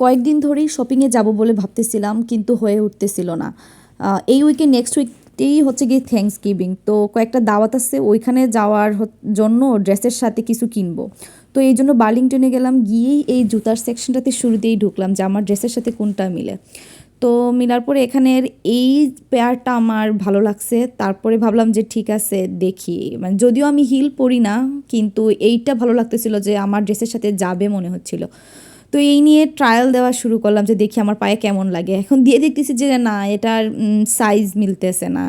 কয়েকদিন ধরেই শপিংয়ে যাব বলে ভাবতেছিলাম, কিন্তু হয়ে উঠতেছিল না। এই উইকে নেক্সট উইকতেই হচ্ছে গিয়ে থ্যাংকস গিভিং তো কয়েকটা দাওয়াত আছে, ওইখানে যাওয়ার জন্য ড্রেসের সাথে কিছু কিনবো। তো এই জন্য বার্লিংটনে গেলাম, গিয়েই এই জুতার সেকশনটাতে শুরুতেই ঢুকলাম যে আমার ড্রেসের সাথে কোনটা মিলে। তো মিলার পরে এখানের এই পেয়ারটা আমার ভালো লাগছে। তারপরে ভাবলাম যে ঠিক আছে, দেখি। মানে যদিও আমি হিল পরি না, কিন্তু এইটা ভালো লাগতেছিল যে আমার ড্রেসের সাথে যাবে মনে হচ্ছিল। তো এই নিয়ে ট্রায়াল দেওয়া শুরু করলাম যে দেখি আমার পায়ে কেমন লাগে। এখন দিয়ে দেখতেছি যে না, এটার সাইজ মিলতেছে না।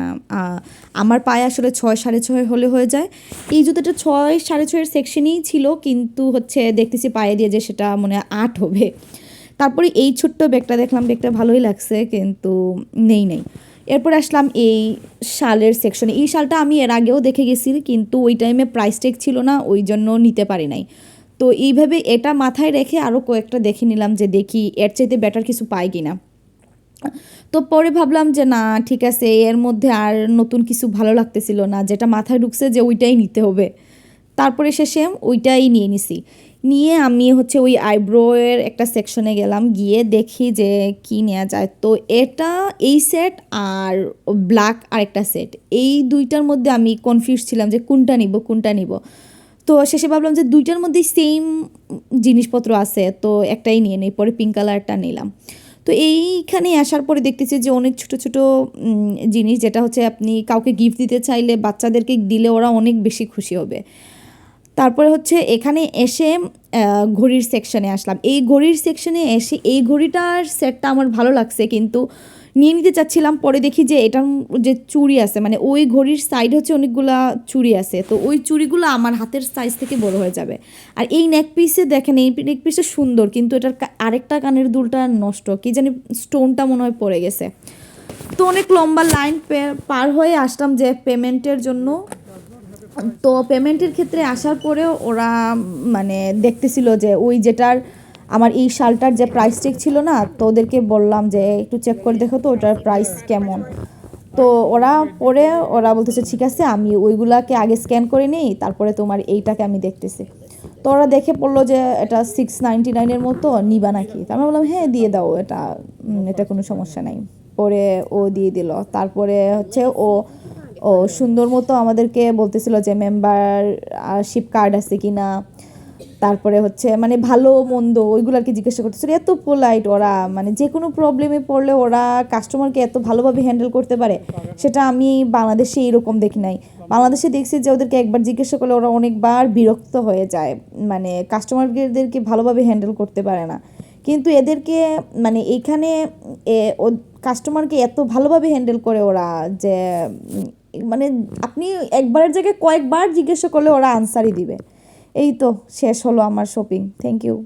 আমার পায়ে আসলে ছয় সাড়ে ছয় হলে হয়ে যায়। এই জুতোটা ছয় সাড়ে ছয়ের সেকশনেই ছিল, কিন্তু হচ্ছে দেখতেছি পায়ে দিয়ে যে সেটা মনে আট হবে। তারপরে এই ছোট্ট ব্যাগটা দেখলাম, ব্যাগটা ভালোই লাগছে, কিন্তু নেই নেই। এরপর আসলাম এই শালের সেকশনে এই শালটা আমি এর আগেও দেখে গেছি, কিন্তু ওই টাইমে প্রাইস টেক ছিল না, ওই জন্য নিতে পারি নাই। তো এইভাবে এটা মাথায় রেখে আরও কয়েকটা দেখে নিলাম যে দেখি এর চাইতে বেটার কিছু পাই কি না তো পরে ভাবলাম যে না, ঠিক আছে, এর মধ্যে আর নতুন কিছু ভালো লাগতেছিল না, যেটা মাথায় ঢুকছে যে ওইটাই নিতে হবে। তারপরে শেষে ওইটাই নিয়ে নিছি। নিয়ে আমি হচ্ছে ওই আইব্রোয়ের একটা সেকশনে গেলাম, গিয়ে দেখি যে কি নেওয়া যায়। তো এটা এই সেট আর ব্ল্যাক আরেকটা সেট এই দুইটার মধ্যে আমি কনফিউজ ছিলাম যে কোনটা নিব কোনটা নিব। তো শেষে ভাবলাম যে দুইটার মধ্যেই সেম জিনিসপত্র আছে, তো একটাই নিয়ে নিই, পরে পিঙ্ক কালারটা নিলাম। তো এইখানে আসার পরে দেখতেছি যে অনেক ছোট ছোট জিনিস যেটা হচ্ছে আপনি কাউকে গিফট দিতে চাইলে বাচ্চাদেরকে দিলে ওরা অনেক বেশি খুশি হবে। তারপরে হচ্ছে এখানে এসে ঘড়ির সেকশনে আসলাম। এই ঘড়ির সেকশনে এসে, এই ঘড়িটার সেটটা আমার ভালো লাগছে কিন্তু নিয়ে নিতে চাচ্ছিলাম, পরে দেখি যে এটার যে চুড়ি আছে মানে ওই ঘড়ির সাইড হচ্ছে অনেকগুলা চুড়ি আছে, তো ওই চুড়িগুলো আমার হাতের সাইজ থেকে বড় হয়ে যাবে। আর এই নেক পিসে দেখেন, এই নেক সুন্দর, কিন্তু এটার আরেকটা কানের দুলটা নষ্ট, কি জানি স্টোনটা মনে হয় পড়ে গেছে। তো অনেক লম্বা লাইন পার হয়ে আসলাম যে পেমেন্টের জন্য। তো পেমেন্টের ক্ষেত্রে আসার পরেও ওরা মানে দেখতেছিল যে ওই যেটার আমার এই শালটার যে প্রাইস চেক ছিল না, তো ওদেরকে বললাম যে একটু চেক করে দেখো তো ওটার প্রাইস কেমন। তো ওরা পরে, ওরা বলতেছে, ঠিক আছে, আমি ওইগুলাকে আগে স্ক্যান করে নিই, তারপরে তোমার এইটাকে আমি দেখতেছি। তো ওরা দেখে পড়ল যে, এটা সিক্স নাইনটি নাইনের মতো, নিবা নাকি? তো আমি বললাম হ্যাঁ দিয়ে দাও, এটা এটা কোনো সমস্যা নাই। পরে ও দিয়ে দিল। তারপরে হচ্ছে ও ও সুন্দর মতো আমাদেরকে বলতেছিল যে মেম্বারশিপ কার্ড আছে কি না তারপরে হচ্ছে মানে ভালো, মন্দ ওইগুলো আর কি জিজ্ঞাসা করতেছিল এত পোলাইট ওরা মানে যে কোনো প্রবলেমে পড়লে ওরা কাস্টমারকে এত ভালোভাবে হ্যান্ডেল করতে পারে, সেটা আমি বাংলাদেশে এরকম দেখি নাই। বাংলাদেশে দেখছি যে ওদেরকে একবার জিজ্ঞাসা করলে ওরা অনেকবার বিরক্ত হয়ে যায় মানে কাস্টমারদেরকে ভালোভাবে হ্যান্ডেল করতে পারে না। কিন্তু এদেরকে মানে এইখানে কাস্টমারকে এত ভালোভাবে হ্যান্ডেল করে ওরা যে মানে আপনি একবারের জায়গায় কয়েকবার জিজ্ঞাসা করলে ওরা আনসারই দিবে। এই তো শেষ হলো আমার শপিং থ্যাংক ইউ